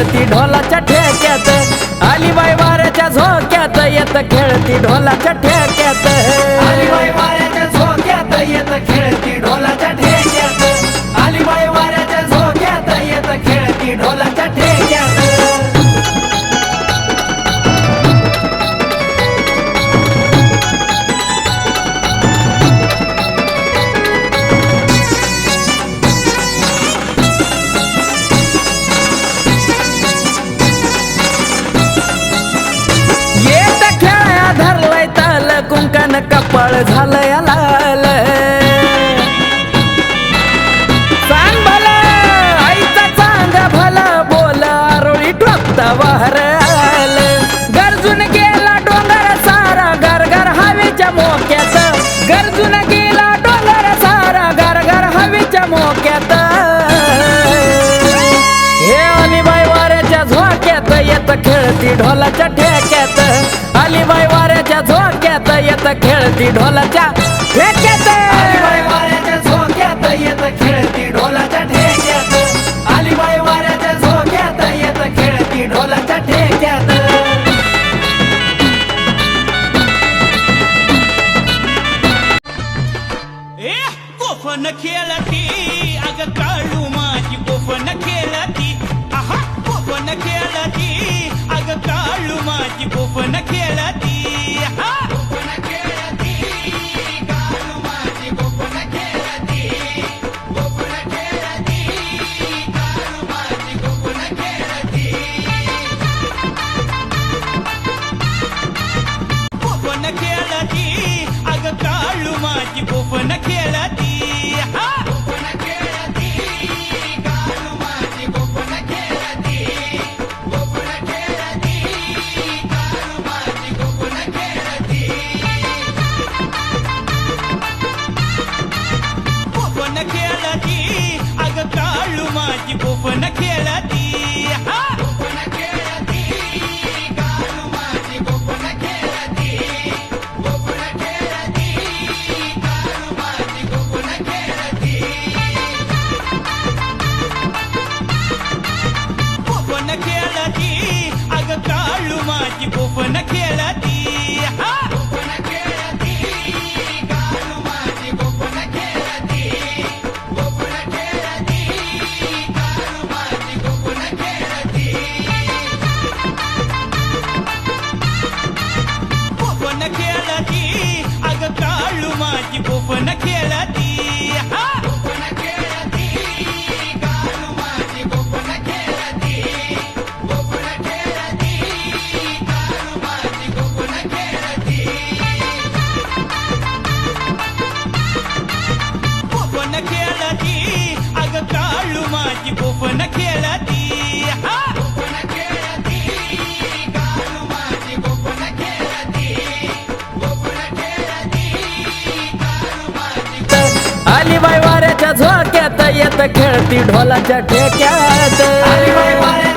खेळती ढोलाच्या ठेक्यात. आली बाई वाऱ्याच्या झोक्यात येत खेळती ढोलाच्या ठेक्यात. कपाळ झालंय लाल सांग भला आईचा चांग भला बोल आरोळी टोकता वाहर गरजून गेला डोंगर सारा घर हवेच्या मोक्यात. गरजून गेला डोंगर सारा घर हवेच्या मोक्यात. हे अलिबाई वाऱ्याच्या झोक्यात येत खेळती ढोलाच्या ठेक्यात. येत खेळती ढोलाच्या ठेक्यात. अलिबाई वाऱ्याच्या झोक्यात येत खेळती ढोलाच्या ठेक्यात. अलिबाई वाऱ्याच्या झोक्यात येत खेळती ढोलाच्या ठेक्यात. ए गोफन खेळती अग काळू माझी गोफन खेळती. आहा गोफन खेळती अग काळू माझी गोफन काळू माझी माझी खेळती ढोलाच्या ठेक्यात. अलिबाई